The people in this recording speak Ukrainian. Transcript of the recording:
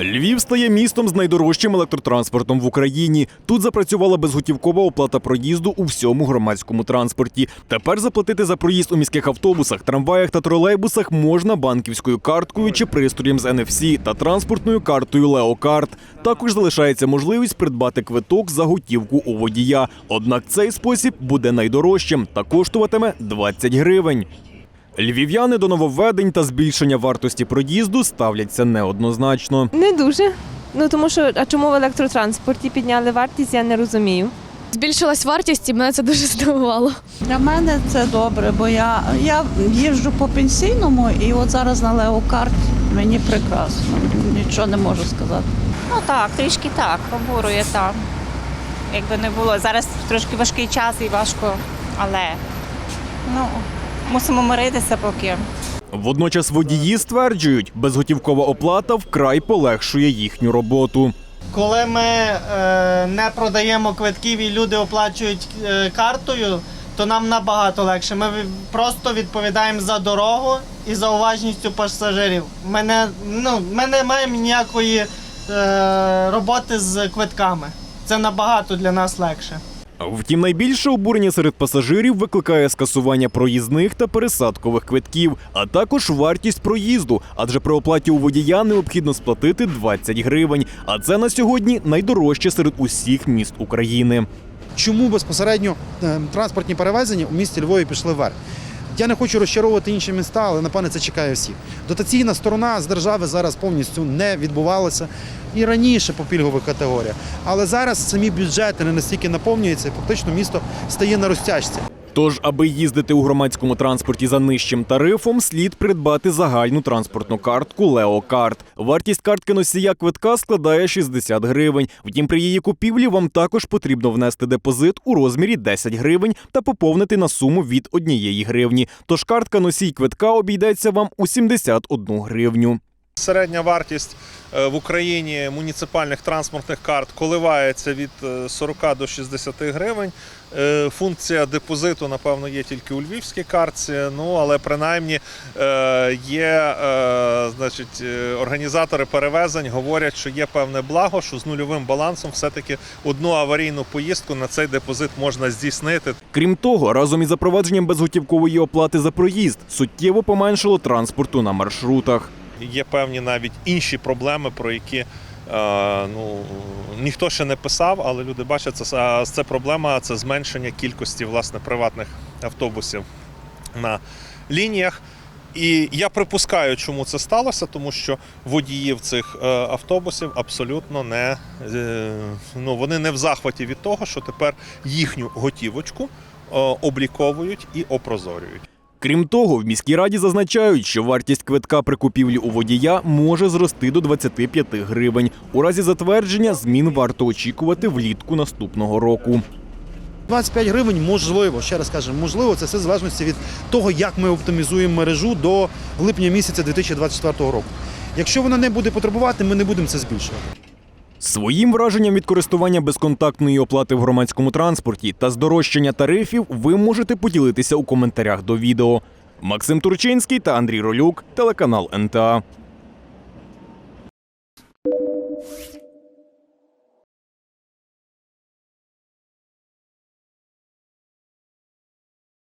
Львів стає містом з найдорожчим електротранспортом в Україні. Тут запрацювала безготівкова оплата проїзду у всьому громадському транспорті. Тепер заплатити за проїзд у міських автобусах, трамваях та тролейбусах можна банківською карткою чи пристроєм з NFC та транспортною картою Леокарт. Також залишається можливість придбати квиток за готівку у водія. Однак цей спосіб буде найдорожчим та коштуватиме 20 гривень. Львів'яни до нововведень та збільшення вартості проїзду ставляться неоднозначно. Не дуже. Ну тому що а чому в електротранспорті підняли вартість, я не розумію. Збільшилась вартість і мене це дуже здивувало. Для мене це добре, бо я, я їжджу по пенсійному і от зараз на леокарт мені прекрасно. Нічого не можу сказати. Ну так, трішки так, обурює так. Якби не було. Зараз трошки важкий час і важко, але ну, мусимо миритися поки. Водночас водії стверджують, безготівкова оплата вкрай полегшує їхню роботу. Коли ми е, не продаємо квитків і люди оплачують е, картою, то нам набагато легше. Ми просто відповідаємо за дорогу і за уважністю пасажирів. Ми не, ну, ми не маємо ніякої е, роботи з квитками. Це набагато для нас легше. Втім, найбільше обурення серед пасажирів викликає скасування проїзних та пересадкових квитків, а також вартість проїзду. Адже при оплаті у водія необхідно сплатити 20 гривень. А це на сьогодні найдорожче серед усіх міст України. чому безпосередньо е, транспортні перевезення у місті Львові пішли вверх. Я не хочу розчаровувати інші міста, але напевне це чекає всіх. Дотаційна сторона з держави зараз повністю не відбувалася і раніше по пільгових категоріях. Але зараз самі бюджети не настільки наповнюються, і фактично місто стає на розтяжці. Тож, аби їздити у громадському транспорті за нижчим тарифом, слід придбати загальну транспортну картку Леокарт. Вартість картки носія квитка складає 60 гривень. Втім, при її купівлі вам також потрібно внести депозит у розмірі 10 гривень та поповнити на суму від 1 гривні. Тож картка носій квитка обійдеться вам у 71 гривню. Середня вартість е, в Україні муніципальних транспортних карт коливається від е, 40 до 60 гривень. Е, Функція депозиту, напевно, є тільки у львівській картці. Ну але принаймні е, є е, значить, е, організатори перевезень говорять, що є певне благо, що з нульовим балансом все-таки одну аварійну поїздку на цей депозит можна здійснити. Крім того, разом із запровадженням безготівкової оплати за проїзд суттєво поменшило транспорту на маршрутах. Є певні навіть інші проблеми, про які е, ну, ніхто ще не писав, але люди бачать, це, це проблема це зменшення кількості власне, приватних автобусів на лініях. І я припускаю, чому це сталося, тому що водіїв цих е, автобусів абсолютно не, е, ну, вони не в захваті від того, що тепер їхню готівочку обліковують і опрозорюють. Крім того, в міській раді зазначають, що вартість квитка при купівлі у водія може зрости до 25 гривень. У разі затвердження змін варто очікувати влітку наступного року. 25 гривень можливо, ще раз кажемо, можливо, це все залежності від того, як ми оптимізуємо мережу до липня місяця 2024 року. Якщо вона не буде потребувати, ми не будемо це збільшувати. Своїм враженням від користування безконтактної оплати в громадському транспорті та здорожчання тарифів ви можете поділитися у коментарях до відео. Максим Турчинський та Андрій Ролюк, телеканал НТА.